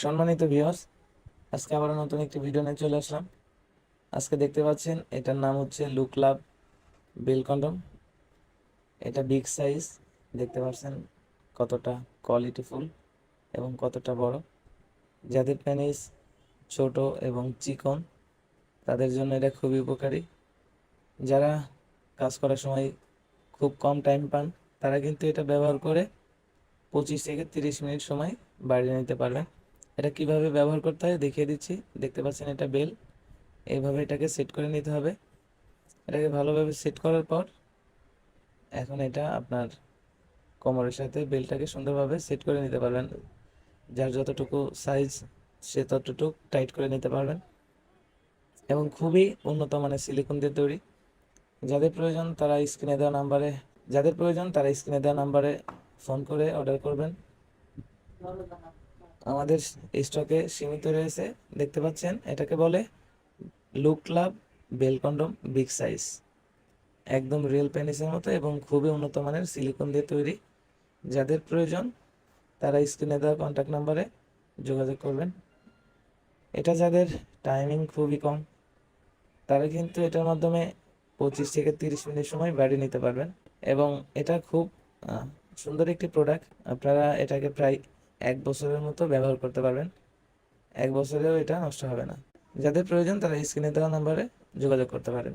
সম্মানিত ভিউয়ার্স আজকে আবার নতুন একটি ভিডিও নিয়ে চলে আসলাম। আজকে দেখতে পাচ্ছেন, এটার নাম হচ্ছে লুক লাভ বেল কন্ডম এটা বিগ সাইজ দেখতে পাচ্ছেন কতটা কোয়ালিটিফুল এবং কতটা বড়। যাদের প্যানিস ছোট এবং চিকন, তাদের জন্য এটা খুবই উপকারী। যারা কাজ করার সময় খুব কম টাইম পান, তারা কিন্তু এটা ব্যবহার করে পঁচিশ থেকে তিরিশ মিনিট সময় বাড়িয়ে নিতে পারবেন। এটা কীভাবে ব্যবহার করতে হয় দেখিয়ে দিচ্ছি। দেখতে পাচ্ছেন এটা বেল। এইভাবে এটাকে সেট করে নিতে হবে। এটাকে ভালোভাবে সেট করার পর এখন এটা আপনার কোমরের সাথে বেলটাকে সুন্দরভাবে সেট করে নিতে পারবেন। যার যতটুকু সাইজ সে ততটুকু টাইট করে নিতে পারবেন। এবং খুবই উন্নত মানের সিলিকন দিয়ে তৈরি। যাদের প্রয়োজন তারা স্ক্রিনে দেওয়া নাম্বারে, যাদের প্রয়োজন তারা স্ক্রিনে দেওয়া নাম্বারে ফোন করে অর্ডার করবেন। আমাদের স্টকে সীমিত রয়েছে। দেখতে পাচ্ছেন, এটাকে বলে look club bell condom big size. একদম রিয়েল পেনিসের মতো এবং খুবই উন্নত মানের সিলিকন দিয়ে তৈরি। যাদের প্রয়োজন, তারা স্ক্রিনে দেওয়া কন্ট্যাক্ট নাম্বারে যোগাযোগ করবেন। এটা যাদের টাইমিং খুবই কম, তারা কিন্তু এটার মাধ্যমে পঁচিশ থেকে তিরিশ মিনিট সময় বাড়ি নিতে পারবেন। এবং এটা খুব সুন্দর একটি প্রোডাক্ট আপনারা এটাকে প্রায় এক বছরের মতো ব্যবহার করতে পারবেন। এক বছরেও এটা নষ্ট হবে না। যাদের প্রয়োজন তারা স্ক্রিনে দেওয়া নাম্বারে যোগাযোগ করতে পারেন।